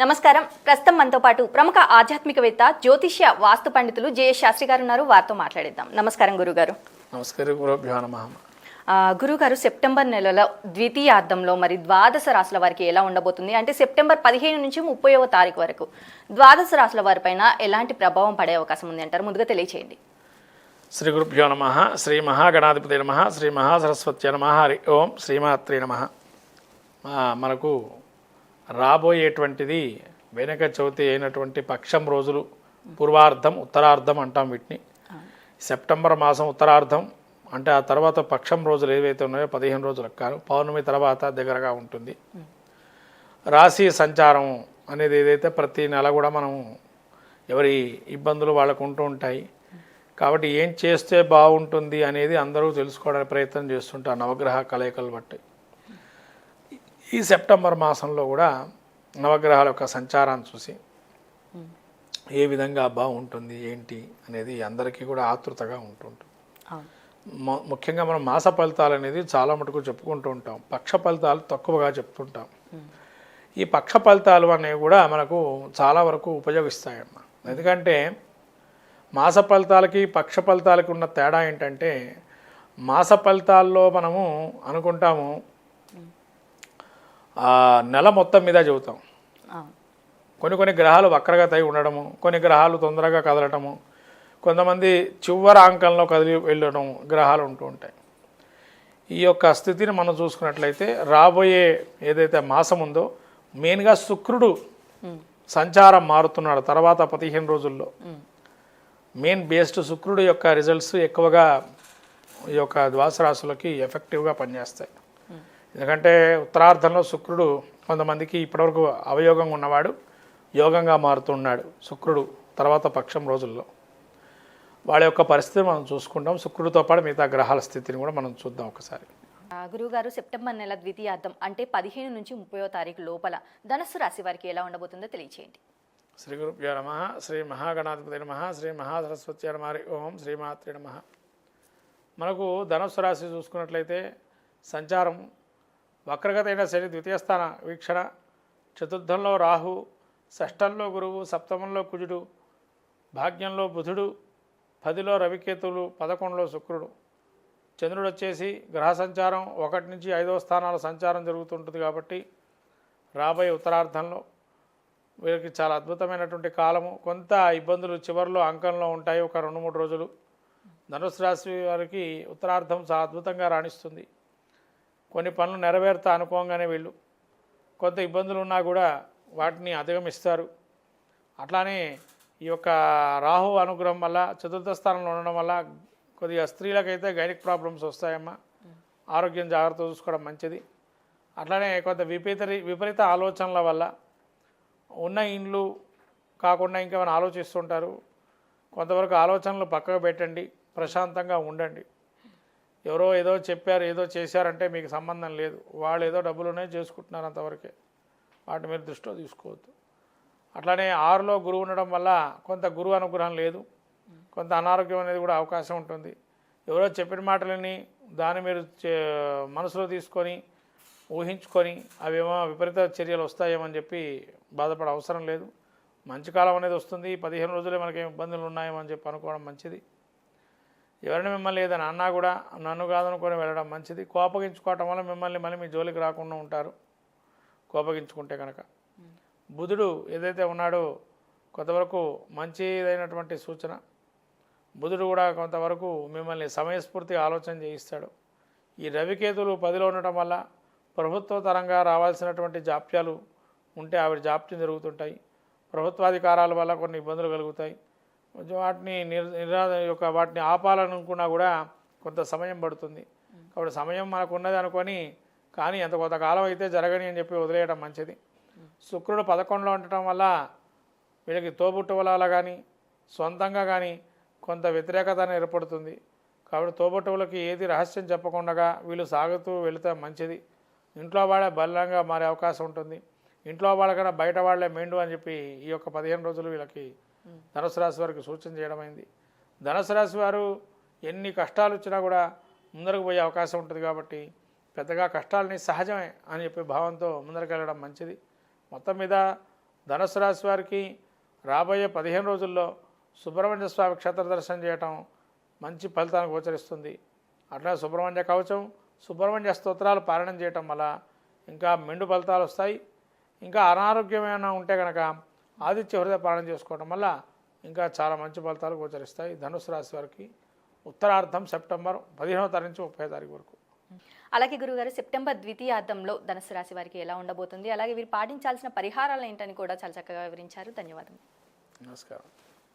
నమస్కారం. ప్రస్తుతం మనతో పాటు ప్రముఖ ఆధ్యాత్మికవేత్త జ్యోతిష్య వాస్తు పండితులు జేఎస్ శాస్త్రి గారు ఉన్నారు. వారితో మాట్లాడిద్దాం. నమస్కారం గురుగారు. నమస్కారం గురుగారు సెప్టెంబర్ నెలలో ద్వితీయార్థంలో మరి ద్వాదశ రాశుల వారికి ఎలా ఉండబోతుంది? అంటే సెప్టెంబర్ పదిహేను నుంచి ముప్పైవ తారీఖు వరకు ద్వాదశ రాశుల వారిపైన ఎలాంటి ప్రభావం పడే అవకాశం ఉంది అంటారు? ముందుగా తెలియచేయండి. శ్రీ గురుభ్యో నమ శ్రీ మహాగణాధిపతి నమ శ్రీ మహాసరస్వతి నమ హరి ఓం శ్రీమాత్రి నమ. మనకు రాబోయేటువంటిది వెనక చవితి అయినటువంటి పక్షం రోజులు పూర్వార్ధం ఉత్తరార్ధం అంటాం వీటిని. సెప్టెంబర్ మాసం ఉత్తరార్ధం అంటే ఆ తర్వాత పక్షం రోజులు ఏవైతే ఉన్నాయో పదిహేను రోజులు కాను పౌర్ణమి తర్వాత దగ్గరగా ఉంటుంది. రాశి సంచారం అనేది ఏదైతే ప్రతి నెల కూడా మనం ఎవరి ఇబ్బందులు వాళ్ళకు ఉంటూ ఉంటాయి. కాబట్టి ఏం చేస్తే బాగుంటుంది అనేది అందరూ తెలుసుకోవడానికి ప్రయత్నం చేస్తుంటారు నవగ్రహ కలయికలు బట్టి. ఈ సెప్టెంబర్ మాసంలో కూడా నవగ్రహాల యొక్క సంచారాన్ని చూసి ఏ విధంగా బాగుంటుంది ఏంటి అనేది అందరికీ కూడా ఆతృతగా ఉంటుంటుంది. ముఖ్యంగా మనం మాస ఫలితాలు అనేది చాలా మటుకు చెప్పుకుంటూ ఉంటాం. పక్ష ఫలితాలు తక్కువగా చెప్తుంటాం. ఈ పక్ష ఫలితాలు అనేవి కూడా మనకు చాలా వరకు ఉపయోగిస్తాయన్నమాట ఎందుకంటే మాస ఫలితాలకి పక్ష ఫలితాలకి ఉన్న తేడా ఏంటంటే మాస ఫలితాల్లో మనము అనుకుంటాము ఆ నెల మొత్తం మీద చెబుతాం. కొన్ని కొన్ని గ్రహాలు వక్రగతి అయి ఉండడము కొన్ని గ్రహాలు తొందరగా కదలటము కొంతమంది చివరి అంకంలో కదిలి వెళ్ళడం గ్రహాలు ఉంటూ ఉంటాయి. ఈ యొక్క స్థితిని మనం చూసుకున్నట్లయితే రాబోయే ఏదైతే మాసం ఉందో మెయిన్గా శుక్రుడు సంచారం మారుతున్నాడు తర్వాత పదిహేను రోజుల్లో. మెయిన్ బేస్డ్ శుక్రుడు యొక్క రిజల్ట్స్ ఎక్కువగా ఈ యొక్క ద్వాస రాశులకి ఎఫెక్టివ్గా పనిచేస్తాయి. ఎందుకంటే ఉత్తరార్ధంలో శుక్రుడు కొంతమందికి ఇప్పటివరకు అవయోగంగా ఉన్నవాడు యోగంగా మారుతున్నాడు శుక్రుడు తర్వాత పక్షం రోజుల్లో. వాళ్ళ యొక్క పరిస్థితి మనం చూసుకుంటాం. శుక్రుడితో పాటు మిగతా గ్రహాల స్థితిని కూడా మనం చూద్దాం ఒకసారి. ఆ, గురువుగారు సెప్టెంబర్ నెల ద్వితీయార్థం అంటే పదిహేను నుంచి ముప్పైవ తారీఖు లోపల ధనస్సు రాశి వారికి ఎలా ఉండబోతుందో తెలియచేయండి. శ్రీ గురుభ్యో నమ శ్రీ మహాగణాధిపతి నమ శ్రీ మహాసరస్వతి నమ ఓం శ్రీమాత్రి నమ. మనకు ధనుస్సు రాశి చూసుకున్నట్లయితే సంచారం వక్రగతైన శని ద్వితీయ స్థాన వీక్షణ చతుర్థంలో రాహు షష్టంలో గురువు సప్తమంలో కుజుడు భాగ్యంలో బుధుడు పదిలో రవికేతువులు పదకొండులో శుక్రుడు. చంద్రుడు వచ్చేసి గ్రహ సంచారం ఒకటి నుంచి ఐదవ స్థానాల సంచారం జరుగుతుంటుంది కాబట్టి రాబోయే ఉత్తరార్ధంలో వీరికి చాలా అద్భుతమైనటువంటి కాలము. కొంత ఇబ్బందులు చివరిలో అంకంలో ఉంటాయి ఒక రెండు మూడు రోజులు. ధనుసు రాశి వారికి ఉత్తరార్ధం చాలా అద్భుతంగా రాణిస్తుంది. కొన్ని పనులు నెరవేరుతా అనుకోగానే వీళ్ళు కొంత ఇబ్బందులు ఉన్నా కూడా వాటిని అధిగమిస్తారు. అట్లానే ఈ యొక్క రాహు అనుగ్రహం వల్ల చతుర్థ స్థానంలో ఉండడం వల్ల కొద్దిగా స్త్రీలకైతే గైనిక్ ప్రాబ్లమ్స్ వస్తాయమ్మా. ఆరోగ్యం జాగ్రత్త చూసుకోవడం మంచిది. అట్లానే కొంత విపరీత విపరీత ఆలోచనల వల్ల ఉన్న ఇండ్లు కాకుండా ఇంకేమైనా ఆలోచిస్తుంటారు. కొంతవరకు ఆలోచనలు పక్కకు పెట్టండి ప్రశాంతంగా ఉండండి. ఎవరో ఏదో చెప్పారు ఏదో చేశారంటే మీకు సంబంధం లేదు. వాళ్ళు ఏదో డబ్బులునే చేసుకుంటున్నారు అంతవరకే. వాటి మీరు దృష్టిలో తీసుకోవద్దు. అట్లానే ఆరులో గురువు ఉండడం వల్ల కొంత గురువు అనుగ్రహం లేదు. కొంత అనారోగ్యం అనేది కూడా అవకాశం ఉంటుంది. ఎవరో చెప్పిన మాటలని దాన్ని మీరు చే- మనసులో తీసుకొని ఊహించుకొని అవేమో విపరీత చర్యలు వస్తాయేమని చెప్పి బాధపడే అవసరం లేదు. మంచి కాలం అనేది వస్తుంది. పదిహేను రోజులే మనకి ఏం ఇబ్బందులు ఉన్నాయేమని అని చెప్పి అనుకోవడం మంచిది. ఎవరిని మిమ్మల్ని ఏదైనా అన్నా కూడా నన్ను కాదనుకొని వెళ్ళడం మంచిది. కోపగించుకోవటం వల్ల మిమ్మల్ని మళ్ళీ మీ జోలికి రాకుండా ఉంటారు. కోపగించుకుంటే కనుక. బుధుడు ఏదైతే ఉన్నాడో కొంతవరకు మంచిదైనటువంటి సూచన. బుధుడు కూడా కొంతవరకు మిమ్మల్ని సమయస్ఫూర్తిగా ఆలోచన చేయిస్తాడు. ఈ రవికేతులు పదిలో ఉండటం వల్ల ప్రభుత్వ తరంగా రావాల్సినటువంటి జాప్యాలు ఉంటే ఆవిడ జాప్యం జరుగుతుంటాయి. ప్రభుత్వాధికారాల వల్ల కొన్ని ఇబ్బందులు కలుగుతాయి. వాటిని నిర్ నిరా యొక్క వాటిని ఆపాలనుకున్నా కూడా కొంత సమయం పడుతుంది. కాబట్టి సమయం మనకు ఉన్నది అనుకొని కానీ ఎంత కొంతకాలం అయితే జరగని అని చెప్పి వదిలేయడం మంచిది. శుక్రుడు పదకొండులో ఉండటం వల్ల వీళ్ళకి తోబుట్టువలాల కానీ సొంతంగా కానీ కొంత వ్యతిరేకత ఏర్పడుతుంది. కాబట్టి తోబుట్టువులకి ఏది రహస్యం చెప్పకుండా వీళ్ళు సాగుతూ వెళితే మంచిది. ఇంట్లో వాళ్ళే బలంగా మారే అవకాశం ఉంటుంది. ఇంట్లో వాళ్ళకన్నా బయట వాళ్ళే మెండు అని చెప్పి ఈ యొక్క పదిహేను రోజులు వీళ్ళకి ధనుసు రాశి వారికి సూచన చేయడమైంది. ధనుసు రాశి వారు ఎన్ని కష్టాలు వచ్చినా కూడా ముందరకు పోయే అవకాశం ఉంటుంది కాబట్టి పెద్దగా కష్టాలని సహజమే అని చెప్పే భావంతో ముందరకెళ్ళడం మంచిది. మొత్తం మీద ధనుసు రాశి వారికి రాబోయే పదిహేను రోజుల్లో సుబ్రహ్మణ్య స్వామి క్షేత్ర దర్శనం చేయటం మంచి ఫలితాన్ని గోచరిస్తుంది. అట్లా సుబ్రహ్మణ్య కవచం సుబ్రహ్మణ్య స్తోత్రాలు పారాయణం చేయటం వల్ల ఇంకా మెండు ఫలితాలు వస్తాయి. ఇంకా అనారోగ్యమైన ఉంటే కనుక ఆదిత్య హృదయ పాలన చేసుకోవడం వల్ల ఇంకా చాలా మంచి ఫలితాలు గోచరిస్తాయి. ధనుసు రాశి వారికి ఉత్తరార్థం సెప్టెంబర్ పదిహేనవ తారీఖు నుంచి ముప్పై తారీఖు వరకు. అలాగే గురుగారు సెప్టెంబర్ ద్వితీయార్థంలో ధనుసు రాశి వారికి ఎలా ఉండబోతుంది? అలాగే వీరు పాటించాల్సిన పరిహారాలు ఏంటని కూడా చాలా చక్కగా వివరించారు. ధన్యవాదాలు నమస్కారం.